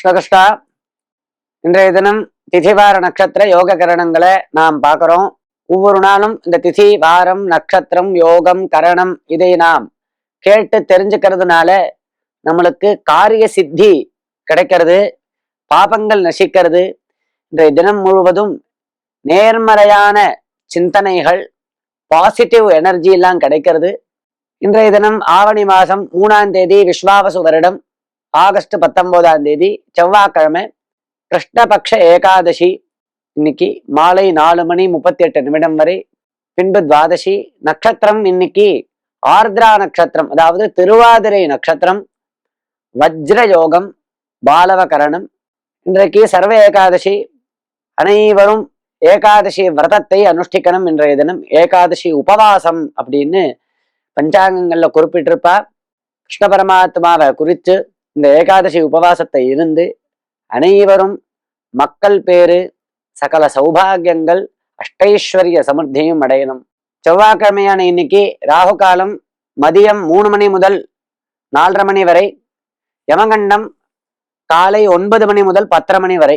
கிருஷ்ணகிருஷ்ணா இன்றைய தினம் திதி வார நட்சத்திர யோக கரணங்களை நாம் பார்க்குறோம். ஒவ்வொரு நாளும் இந்த திதி வாரம் நட்சத்திரம் யோகம் கரணம் இதை நாம் கேட்டு தெரிஞ்சுக்கிறதுனால நம்மளுக்கு காரிய சித்தி கிடைக்கிறது பாபங்கள் நசிக்கிறது. இன்றைய தினம் முழுவதும் நேர்மறையான சிந்தனைகள் பாசிட்டிவ் எனர்ஜி எல்லாம் கிடைக்கிறது. இன்றைய தினம் ஆவணி மாதம் மூணாம் தேதி விஸ்வாவசு வருடம். ஆகஸ்ட் பத்தொன்பதாம் தேதி செவ்வாய்க்கிழமை கிருஷ்ணபக்ஷ ஏகாதசி இன்னைக்கு மாலை நாலு மணி முப்பத்தி எட்டு நிமிடம் வரை பின்பு துவாதசி நட்சத்திரம் இன்னைக்கு ஆர்திரா நட்சத்திரம் அதாவது திருவாதிரை நட்சத்திரம் வஜ்ர யோகம் பாலவகரணம் இன்றைக்கு சர்வ ஏகாதசி அனைவரும் ஏகாதசி விரதத்தை அனுஷ்டிக்கணும் இன்றைய தினம் ஏகாதசி உபவாசம் அப்படின்னு பஞ்சாங்கங்கள்ல குறிப்பிட்டிருப்பா கிருஷ்ண பரமாத்மாவை குறித்து இந்த ஏகாதசி உபவாசத்தை இருந்து அனைவரும் மக்கள் பேரு சகல சௌபாகியங்கள் அஷ்டைஸ்வரிய சமர்த்தியும் அடையணும். செவ்வாய்க்கிழமையான இன்னைக்கு ராகு காலம் மதியம் மூணு மணி முதல் நாலரை மணி வரை யமகண்டம் காலை ஒன்பது மணி முதல் பத்தரை மணி வரை.